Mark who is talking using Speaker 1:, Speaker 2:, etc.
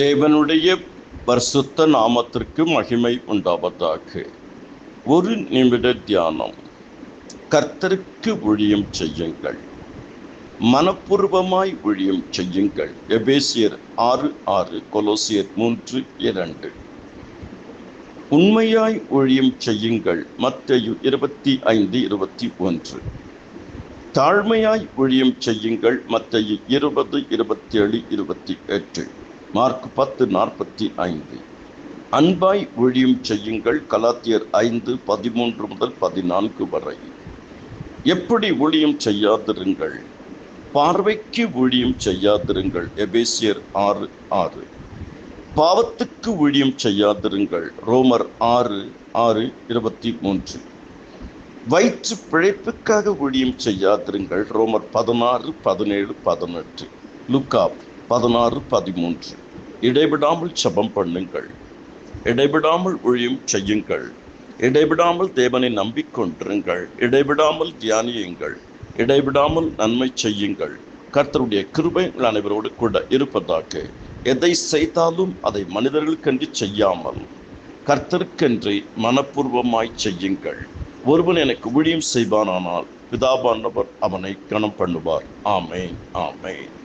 Speaker 1: தேவனுடைய பரிசுத்த நாமத்திற்கு மகிமை உண்டாவதாக ஒரு நிமிட தியானம் கர்த்தருக்கு ஒழியம் செய்யுங்கள் மனப்பூர்வமாய் ஒழியம் செய்யுங்கள் எபேசியர் ஆறு ஆறு கொலோசியர் மூன்று இரண்டு உண்மையாய் ஒழியம் செய்யுங்கள் மத்தையு இருபத்தி ஐந்து இருபத்தி ஒன்று தாழ்மையாய் ஒழியம் செய்யுங்கள் மத்தையு இருபது இருபத்தேழு இருபத்தி எட்டு மார்க் பத்து நாற்பத்தி ஐந்து அன்பாய் ஒழியும் செய்யுங்கள் கலாத்தியர் ஐந்து பதிமூன்று முதல் பதினான்கு வரை எப்படி ஒழியும் செய்யாதிருங்கள் பார்வைக்கு ஒழியும் செய்யாதிருங்கள் எபேசியர் ஆறு ஆறு பாவத்துக்கு ஊழியம் செய்யாதிருங்கள் ரோமர் ஆறு ஆறு இருபத்தி மூன்று வயிற்று பிழைப்புக்காக ஊழியம் செய்யாதிருங்கள் ரோமர் பதினாறு பதினேழு பதினெட்டு லுக்காப் பதினாறு பதிமூன்று இடைவிடாமல் சபம் பண்ணுங்கள் இடைவிடாமல் ஒழியும் செய்யுங்கள் இடைவிடாமல் தேவனை நம்பிக்கொண்டிருங்கள் இடைவிடாமல் தியானியுங்கள் இடைவிடாமல் நன்மை செய்யுங்கள் கர்த்தருடைய கிருபை அனைவரோடு கூட இருப்பதாக எதை செய்தாலும் அதை மனிதர்களுக்கென்று செய்யாமல் கர்த்தருக்கென்று மனப்பூர்வமாய் செய்யுங்கள் ஒருவன் எனக்கு ஊழியம் செய்வானானால் பிதாபானவர் அவனை கணம் பண்ணுவார் ஆமேன் ஆமேன்